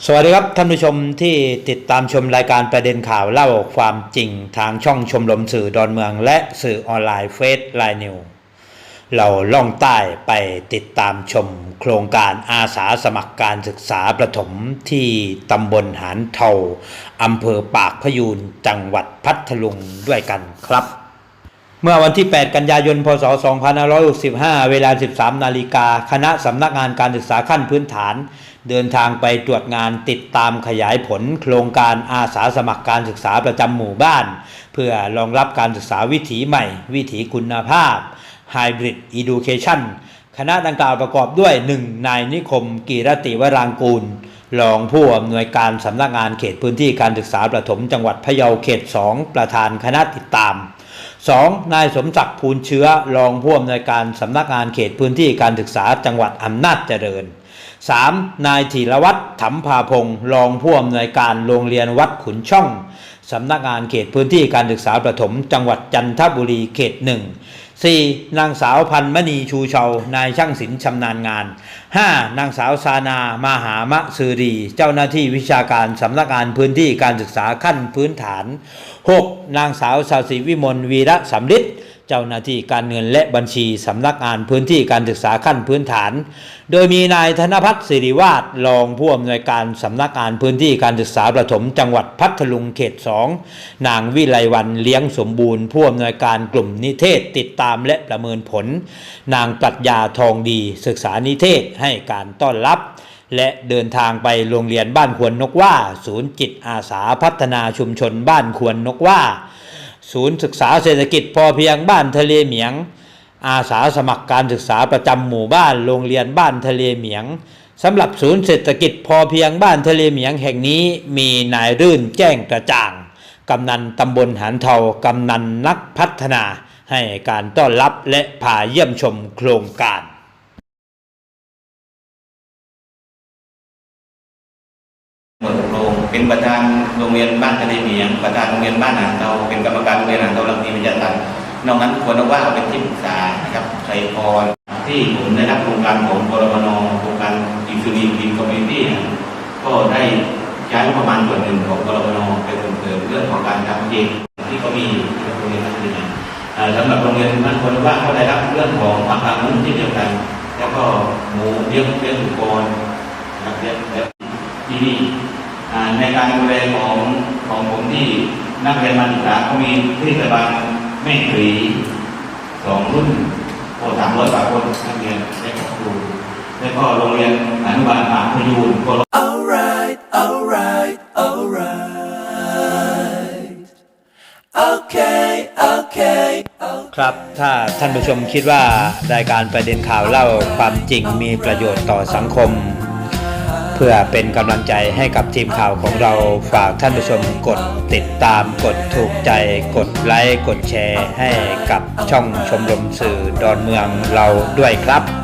สวัสดีครับท่านผู้ชมที่ติดตามชมรายการประเด็นข่าวเล่าความจริงทางช่องชมรมสื่อดอนเมือง และสื่อออนไลน์เฟซไลน์นิวเราล่องใต้ไปติดตามชมโครงการอาสาสมัครการศึกษาประถมที่ตำบลหานเทาอำเภอปากพยูนจังหวัดพัทลุงด้วยกันครับ เมื่อวันที่ 8 กันยายน พศ 2565 เวลา 13 นาฬิกาคณะสำนักงานการศึกษาขั้นพื้นฐาน เดินทางไปตรวจงานติดตามขยายผล โครงการอาสาสมัครการศึกษาประจำหมู่บ้าน เพื่อรองรับการศึกษาวิถีใหม่ วิถีคุณภาพ Hybrid Education คณะดังกล่าวประกอบด้วย 1. นายนิคม กีรติวรางกูล รองผู้อำนวยการสำนักงานเขตพื้นที่การศึกษาประถมจังหวัดพะเยาเขต 2 ประธานคณะติดตาม 2. นายสมศักดิ์ภูลเชื้อ รองผู้อำนวยการสำนักงานเขตพื้นที่การศึกษาจังหวัดอำนาจเจริญ 3. นายธีรวัตรถมพาพงศ์รองผู้อำนวยการโรงเรียนวัดขุนช่อง สำนักงานเขตพื้นที่การศึกษาประถม จังหวัดจันทบุรีเขตหนึ่ง 4. นางสาวพันมณีชูเชา นายช่างศิลป์ชำนาญงาน 5. นางสาวซานา มหามะซือรี เจ้าหน้าที่วิชาการสำนักงานพื้นที่การศึกษาขั้นพื้นฐาน 6. นางสาวสาสิวิมลวีระสำริด จ้าหน้าที่การเงินและบัญชีสำนักงานพื้นที่การศึกษาขั้นพื้นฐาน โดยมีนายธนพัฒน์สิริวาฒรองผู้อำนวยการสำนักงานพื้นที่การศึกษาประถมจังหวัดพัทลุงเขต 2 นางวิไลวันเลี้ยงสมบูรณ์ ผู้อำนวยการกลุ่มนิเทศติดตามและประเมินผล นางปรัชญาทองดี ศึกษานิเทศให้การต้อนรับและเดินทางไปโรงเรียนบ้านควรนกว่า ศูนย์จิตอาสาพัฒนาชุมชนบ้านควรนกว่า ศูนย์ศึกษาเศรษฐกิจพอเพียงบ้านทะเลเหมียง อาสาสมัครการศึกษาประจำหมู่บ้านโรงเรียนบ้านทะเลเหมียงสำหรับศูนย์เศรษฐกิจพอเพียงบ้านทะเลเหมียงแห่งนี้มีนายรื่นแจ้งกระจ่าง กำนันตำบลหานเทากำนันนักพัฒนา ให้การต้อนรับและพาเยี่ยมชมโครงการ เป็นประธานโรงเรียนบ้านทะเลเหมียงประธานโรงเรียนบ้านหางเตาเป็นกรรมการโรงเรียนหางเตาลำพีวิทยาตันนอกนั้นควรว่าเป็นที่ปรึกษานะครับชัยพรที่ผมได้รับโครงการของกรมนโครงการอินฟินิทีคอมมิชชั่นก็ได้ใช้งบประมาณส่วนหนึ่งของกรมนไปส่งเสริมเรื่องของการทำเองที่เขามีโรงเรียนบ้านทะเลเหมียงสำหรับโรงเรียนบ้านควรว่าก็ได้รับเรื่องของอาคารนุ่นที่เดียวกัน แล้วก็หมูเลี้ยงเลี้ยงอุปกรณ์นะครับเลี้ยงเลี้ยงที่นี่ ในการดูแลของของผมที่นักเรียนมาศึกษาก็มีที่สบาลแม่ตรีสองรุ่นโอ้สามร้อยกว่าคนนักเรียนและครูแล้วก็โรงเรียนอนุบาลปากพยูนก็ Alright, alright, alright. Okay, okay, okay. ครับถ้าท่านผู้ชมคิดว่ารายการประเด็นข่าวเล่าความจริงมีประโยชน์ต่อสังคมเพื่อเป็นกำลังใจให้กับทีมข่าวของเราฝากท่านผู้ชมกดติดตามกดถูกใจ กดไลค์กดแชร์ให้กับช่องชมรมสื่อดอนเมืองเราด้วยครับ